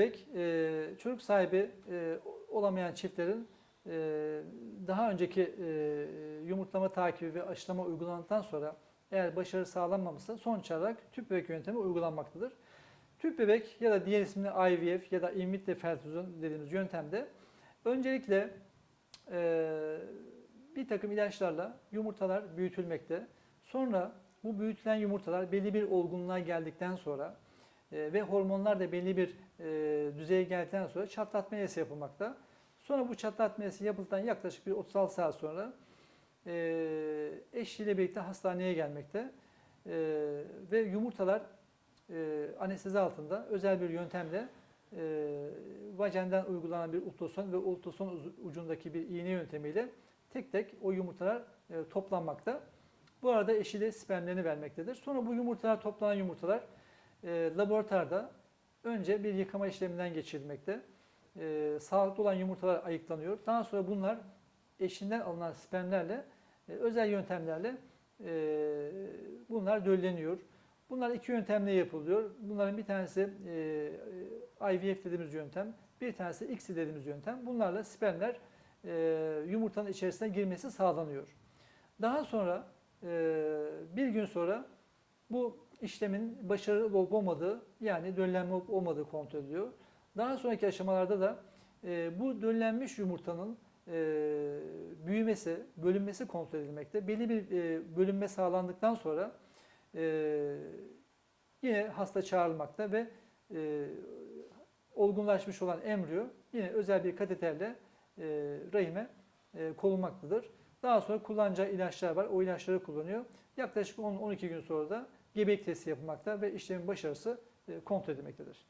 bebek e, çocuk sahibi e, olamayan çiftlerin e, daha önceki e, yumurtlama takibi ve aşılama uygulandıktan sonra eğer başarı sağlanmamışsa sonuç olarak tüp bebek yöntemi uygulanmaktadır. Tüp bebek ya da diğer ismini IVF ya da in vitro fertilizasyon dediğimiz yöntemde öncelikle e, bir takım ilaçlarla yumurtalar büyütülmekte. Sonra bu büyütülen yumurtalar belli bir olgunluğa geldikten sonra e, ve hormonlar da belli bir e, düzeye geldikten sonra çatlatma yası yapılmakta. Sonra bu çatlatma yası yapıldıktan yaklaşık bir 36 saat sonra e, eşiyle birlikte hastaneye gelmekte. E, ve yumurtalar e, anestezi altında özel bir yöntemle e, vajenden uygulanan bir ultrason ve ultrason ucundaki bir iğne yöntemiyle tek tek o yumurtalar e, toplanmakta. Bu arada eşi de spermlerini vermektedir. Sonra bu yumurtalar toplanan yumurtalar e, laboratuvarda önce bir yıkama işleminden geçirilmekte. E, sağlıklı olan yumurtalar ayıklanıyor. Daha sonra bunlar eşinden alınan spermlerle e, özel yöntemlerle e, bunlar dölleniyor. Bunlar iki yöntemle yapılıyor. Bunların bir tanesi e, IVF dediğimiz yöntem, bir tanesi ICSI dediğimiz yöntem. Bunlarla spermler e, yumurtanın içerisine girmesi sağlanıyor. Daha sonra e, bir gün sonra bu işlemin başarılı olup olmadığı yani döllenme olup olmadığı kontrol ediliyor. Daha sonraki aşamalarda da e, bu döllenmiş yumurtanın e, büyümesi, bölünmesi kontrol edilmekte. Belli bir e, bölünme sağlandıktan sonra e, yine hasta çağrılmakta ve e, olgunlaşmış olan embriyo yine özel bir kateterle e, rahime e, konulmaktadır. Daha sonra kullanacağı ilaçlar var. O ilaçları kullanıyor. Yaklaşık 10-12 gün sonra da gebelik testi yapılmakta ve işlemin başarısı e, kontrol edilmektedir.